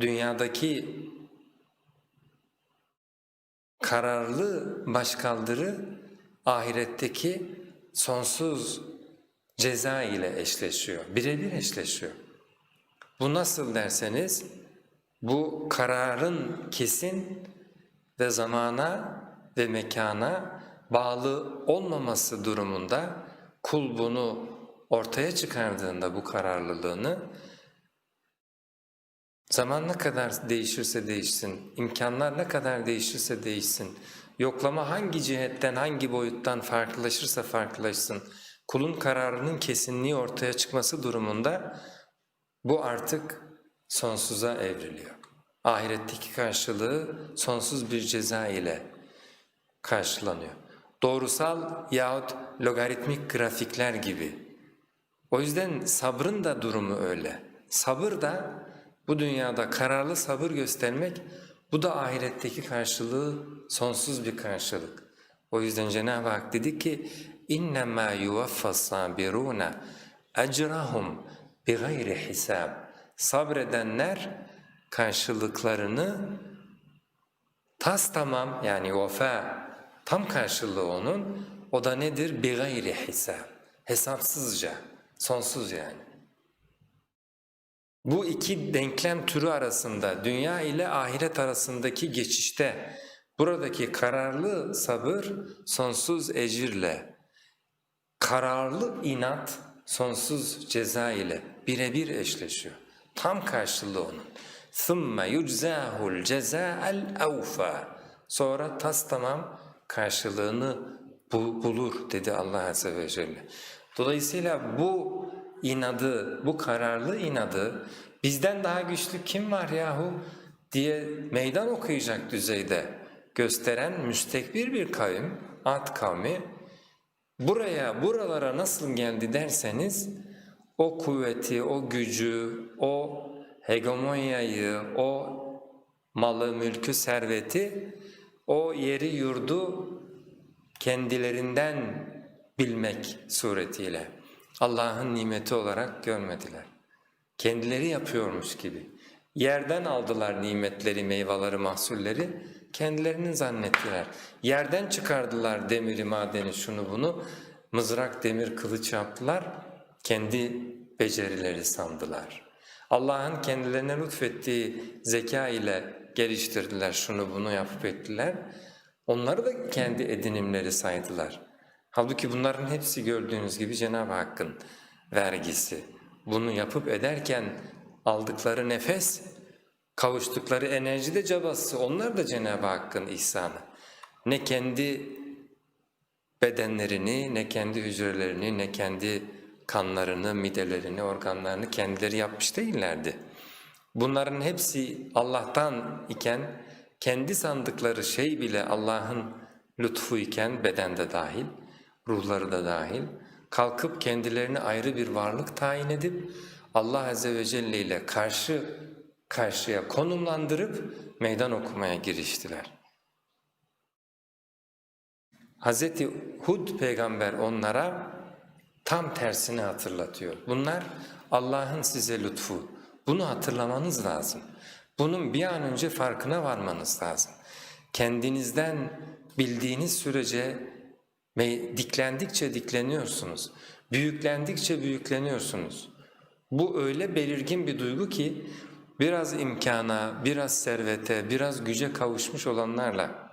dünyadaki kararlı başkaldırı ahiretteki sonsuz ceza ile eşleşiyor, birebir eşleşiyor. Bu nasıl derseniz, bu kararın kesin ve zamana ve mekana bağlı olmaması durumunda kul bunu ortaya çıkardığında bu kararlılığını zaman ne kadar değişirse değişsin, imkanlar ne kadar değişirse değişsin, yoklama hangi cihetten, hangi boyuttan farklılaşırsa farklılaşsın, kulun kararının kesinliği ortaya çıkması durumunda bu artık sonsuza evriliyor. Ahiretteki karşılığı sonsuz bir ceza ile karşılanıyor. Doğrusal yahut logaritmik grafikler gibi. O yüzden sabrın da durumu öyle. Sabır da bu dünyada kararlı sabır göstermek, bu da ahiretteki karşılığı sonsuz bir karşılık. O yüzden Cenab-ı Hak dedi ki اِنَّمَا يُوَفَّ الصَّابِرُونَ اَجْرَهُمْ بِغَيْرِ حِسَابٍ Sabredenler karşılıklarını tas tamam yani vefa tam karşılığı onun o da nedir? بِغَيْرِ hesap. Hesapsızca, sonsuz yani. Bu iki denklem türü arasında, dünya ile ahiret arasındaki geçişte buradaki kararlı sabır sonsuz ecirle, kararlı inat sonsuz ceza ile birebir eşleşiyor. Tam karşılığı onun. ثُمَّ يُجْزَاهُ الْجَزَاءَ الْاَوْفَى Sonra tas tamam karşılığını bu- bulur dedi Allah Azze ve Celle. Dolayısıyla bu inadı, bu kararlı inadı bizden daha güçlü kim var yahu? diye meydan okuyacak düzeyde gösteren müstekbir bir kavim, Ad kavmi buraya, buralara nasıl geldi derseniz o kuvveti, o gücü, o hegemonyayı, o malı, mülkü, serveti, o yeri, yurdu kendilerinden bilmek suretiyle Allah'ın nimeti olarak görmediler. Kendileri yapıyormuş gibi. Yerden aldılar nimetleri, meyveleri, mahsulleri, kendilerinin zannettiler. Yerden çıkardılar demiri, madeni, şunu bunu, mızrak, demir, kılıç yaptılar, kendi becerileri sandılar. Allah'ın kendilerine lütfettiği zeka ile geliştirdiler, şunu bunu yapıp ettiler. Onları da kendi edinimleri saydılar. Halbuki bunların hepsi gördüğünüz gibi Cenab-ı Hakk'ın vergisi. Bunu yapıp ederken aldıkları nefes, kavuştukları enerji de cabası, onlar da Cenab-ı Hakk'ın ihsanı. Ne kendi bedenlerini, ne kendi hücrelerini, ne kendi kanlarını, midelerini, organlarını kendileri yapmış değillerdi. Bunların hepsi Allah'tan iken, kendi sandıkları şey bile Allah'ın lütfu iken bedende dahil, ruhları da dahil, kalkıp kendilerini ayrı bir varlık tayin edip Allah Azze ve Celle ile karşı karşıya konumlandırıp meydan okumaya giriştiler. Hz. Hud peygamber onlara tam tersini hatırlatıyor. Bunlar Allah'ın size lütfu. Bunu hatırlamanız lazım. Bunun bir an önce farkına varmanız lazım. Kendinizden bildiğiniz sürece ve diklendikçe dikleniyorsunuz. Büyüklendikçe büyükleniyorsunuz. Bu öyle belirgin bir duygu ki biraz imkana, biraz servete, biraz güce kavuşmuş olanlarla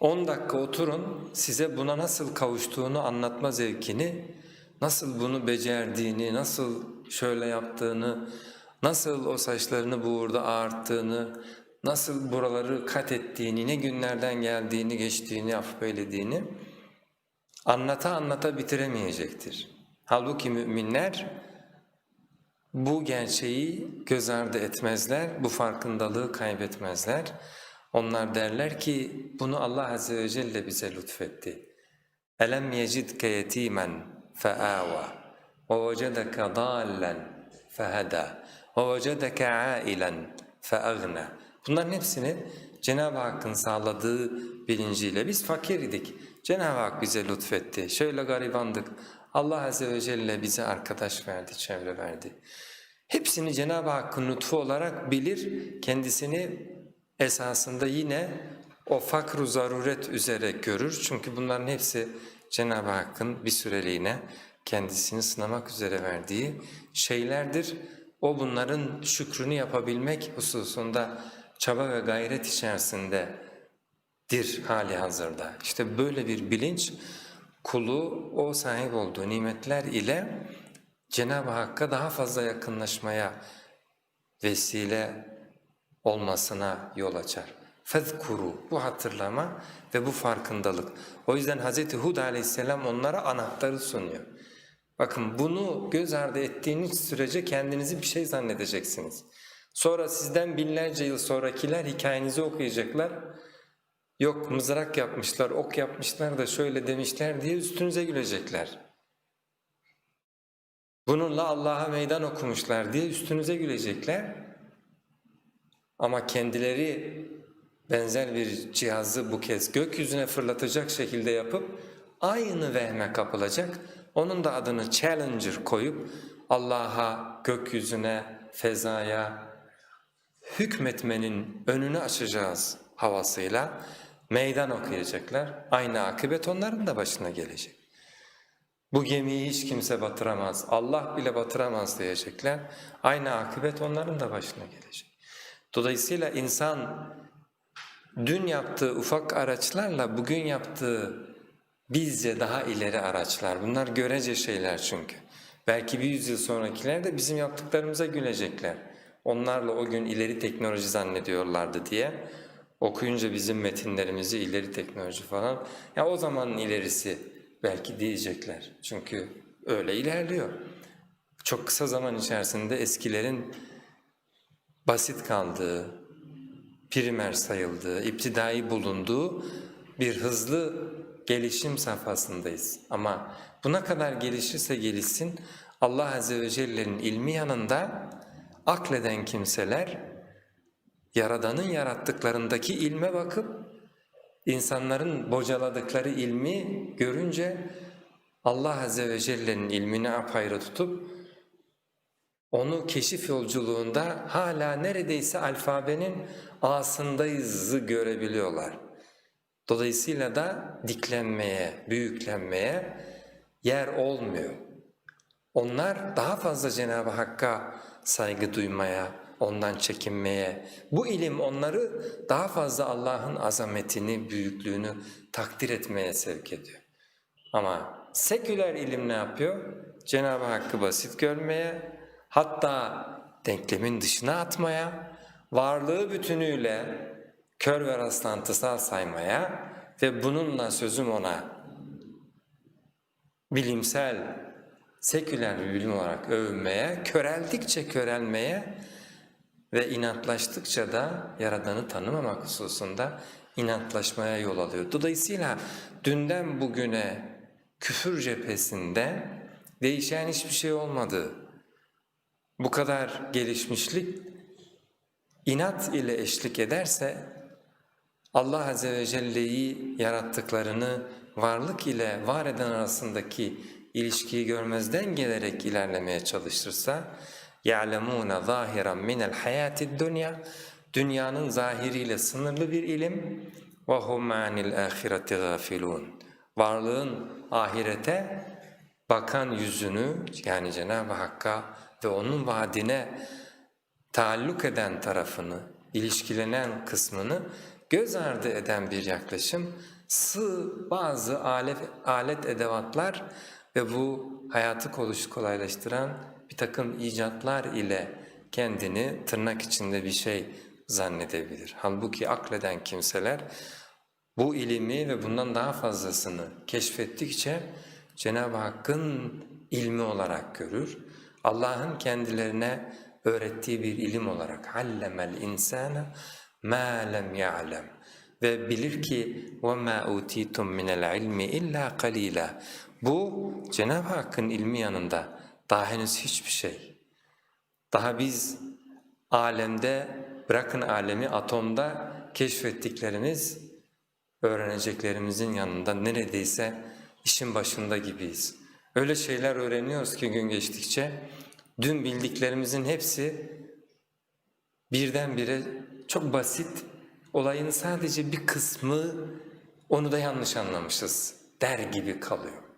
10 dakika oturun, size buna nasıl kavuştuğunu anlatma zevkini, nasıl bunu becerdiğini, nasıl şöyle yaptığını, nasıl o saçlarını buğurda ağarttığını, nasıl buraları kat ettiğini, ne günlerden geldiğini, geçtiğini, yapıp eylediğini anlata anlata bitiremeyecektir. Halbuki müminler bu gerçeği göz ardı etmezler, bu farkındalığı kaybetmezler. Onlar derler ki bunu Allah Azze ve Celle bize lütfetti. أَلَمْ يَجِدْكَ يَت۪يمًا فَآوَى وَوَجَدَكَ ضَالًا فَهَدَى وَوَجَدَكَ عَائِلًا فَأَغْنَى Bunların hepsini Cenab-ı Hakk'ın sağladığı bilinciyle biz fakir idik. Cenab-ı Hak bize lütfetti, şöyle garibandık. Allah Azze ve Celle bize arkadaş verdi, çevre verdi. hepsini Cenab-ı Hakk'ın lütfu olarak bilir, kendisini esasında yine o fakru zaruret üzere görür. Çünkü bunların hepsi Cenab-ı Hakk'ın bir süreliğine kendisini sınamak üzere verdiği şeylerdir. O bunların şükrünü yapabilmek hususunda çaba ve gayret içerisindedir hali hazırda. İşte böyle bir bilinç kulu o sahip olduğu nimetler ile Cenab-ı Hakk'a daha fazla yakınlaşmaya vesile olmasına yol açar. Fezkuru bu hatırlama ve bu farkındalık. O yüzden Hz. Hud aleyhisselam onlara anahtarı sunuyor. Bakın bunu göz ardı ettiğiniz sürece kendinizi bir şey zannedeceksiniz. Sonra sizden binlerce yıl sonrakiler hikayenizi okuyacaklar. Yok mızrak yapmışlar, ok yapmışlar da şöyle demişler diye üstünüze gülecekler. Bununla Allah'a meydan okumuşlar diye üstünüze gülecekler. Ama kendileri benzer bir cihazı bu kez gökyüzüne fırlatacak şekilde yapıp aynı vehme kapılacak. Onun da adını Challenger koyup Allah'a, gökyüzüne, fezaya hükmetmenin önünü açacağız havasıyla meydan okuyacaklar. Aynı akıbet onların da başına gelecek. Bu gemiyi hiç kimse batıramaz, Allah bile batıramaz diyecekler. Aynı akıbet onların da başına gelecek. Dolayısıyla insan dün yaptığı ufak araçlarla bugün yaptığı bizce daha ileri araçlar. Bunlar görece şeyler çünkü. Belki bir yüzyıl sonrakiler de bizim yaptıklarımıza gülecekler. Onlarla o gün ileri teknoloji zannediyorlardı diye okuyunca bizim metinlerimizi ileri teknoloji falan ya o zamanın ilerisi belki diyecekler. Çünkü öyle ilerliyor. Çok kısa zaman içerisinde eskilerin basit kaldığı, primer sayıldığı, iptidai bulunduğu bir hızlı gelişim safhasındayız. Ama buna kadar gelişirse gelişsin Allah Azze ve Celle'nin ilmi yanında akleden kimseler Yaradan'ın yarattıklarındaki ilme bakıp insanların bocaladıkları ilmi görünce Allah Azze ve Celle'nin ilmini apayrı tutup onu keşif yolculuğunda hala neredeyse alfabenin ağasındayızı görebiliyorlar. Dolayısıyla da diklenmeye, büyüklenmeye yer olmuyor. Onlar daha fazla Cenab-ı Hakk'a saygı duymaya, ondan çekinmeye, bu ilim onları daha fazla Allah'ın azametini, büyüklüğünü takdir etmeye sevk ediyor. Ama seküler ilim ne yapıyor? Cenab-ı Hakk'ı basit görmeye, hatta denklemin dışına atmaya, varlığı bütünüyle kör ve rastlantısal saymaya ve bununla sözüm ona bilimsel, seküler bir bilim olarak övünmeye, köreldikçe körelmeye ve inatlaştıkça da Yaradan'ı tanımamak hususunda inatlaşmaya yol alıyor. Dolayısıyla dünden bugüne küfür cephesinde değişen hiçbir şey olmadı. Bu kadar gelişmişlik inat ile eşlik ederse Allah Azze ve Celle'yi yarattıklarını varlık ile var eden arasındaki ilişkiyi görmezden gelerek ilerlemeye çalışırsa يَعْلَمُونَ ظَاهِرًا مِنَ الْحَيَاةِ الدُّنْيَا Dünyanın zahiriyle sınırlı bir ilim وَهُمْ عَنِ الْآخِرَةِ غَافِلُونَ Varlığın ahirete bakan yüzünü yani Cenab-ı Hakk'a ve O'nun vaadine taalluk eden tarafını, ilişkilenen kısmını göz ardı eden bir yaklaşım, sığ bazı alet, alet edevatlar ve bu hayatı kolaylaştıran bir takım icatlar ile kendini tırnak içinde bir şey zannedebilir. Halbuki akleden kimseler bu ilimi ve bundan daha fazlasını keşfettikçe Cenab-ı Hakk'ın ilmi olarak görür. Allah'ın kendilerine öğrettiği bir ilim olarak allemel insana ma lem ya'lem ve bilir ki وَمَا اُوتِيتُم مِنَ الْعِلْمِ اِلَّا قَلِيلًا Bu Cenab-ı Hakk'ın ilmi yanında daha henüz hiçbir şey. Daha biz alemde, bırakın alemi atomda keşfettiklerimiz, öğreneceklerimizin yanında neredeyse işin başında gibiyiz. Öyle şeyler öğreniyoruz ki gün geçtikçe dün bildiklerimizin hepsi birdenbire çok basit, olayın sadece bir kısmı onu da yanlış anlamışız der gibi kalıyor.